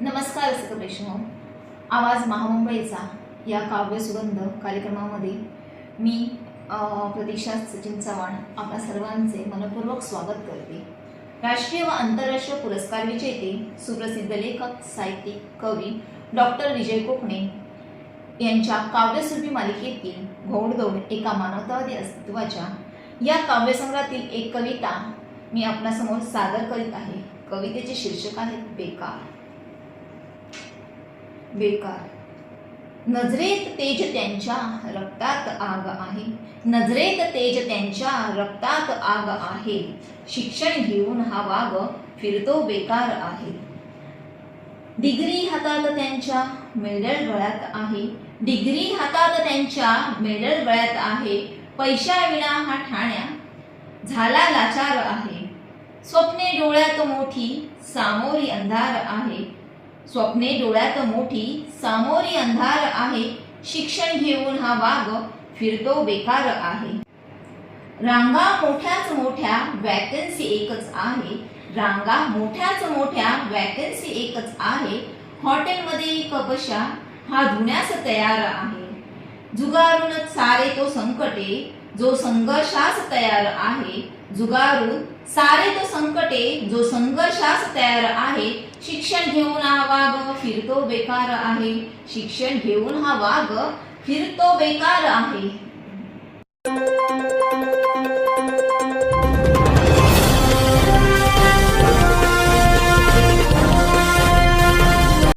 नमस्कार रसिक हो? आवाज महामुंबईचा या काव्य सुगंध कार्यक्रमामध्ये मी प्रतीक्षा सचिन चव्हाण आपल्या सर्वांचे मनपूर्वक स्वागत करते. राष्ट्रीय व आंतरराष्ट्रीय पुरस्कार विजेते सुप्रसिद्ध लेखक साहित्यिक कवी डॉक्टर विजय कोकणे यांच्या काव्यसुरभी मालिकेतील घोडदौड एका मानवतावादी अस्तित्वाच्या या काव्यसंग्रहातील एक कविता मी आपणासमोर सादर करीत आहे. कवितेचे शीर्षक आहे बेकार. बेकार. नजरेत तेज त्यांच्या रक्तात आग आहे. नजरेत तेज त्यांच्या रक्तात आग आहे. शिक्षण घेऊन हा वाघ फिरतो बेकार आहे. डिग्री हातात त्यांच्या मेडल गळ्यात आहे. डिग्री हातात त्यांच्या मेडल गळ्यात आहे. पैशाविना हा ठाण्या झाला लाचार आहे. स्वप्ने डोळ्यात मोठी सामोरी अंधार आहे. स्वप्ने डोळ्यात मोठी सामोरी अंधार आहे. शिक्षण घेऊन हा वाघ फिरतो बेकार आहे. रांगा मोठ्याच मोठ्या वॅकन्सी एकच आहे. रांगा मोठ्याच मोठ्या वॅकन्सी एकच आहे. हॉटेलमध्ये कपशा हा धुण्यास तयार आहे. जुगारून सारे तो संकटे जो संघर्षास तयार आहे जुगारून सारे तो संकटे जो संघर्षास तयार आहे शिक्षण घेऊन हा वाघ फिरतो बेकार आहे. शिक्षण घेऊन हा वाघ फिरतो बेकार आहे.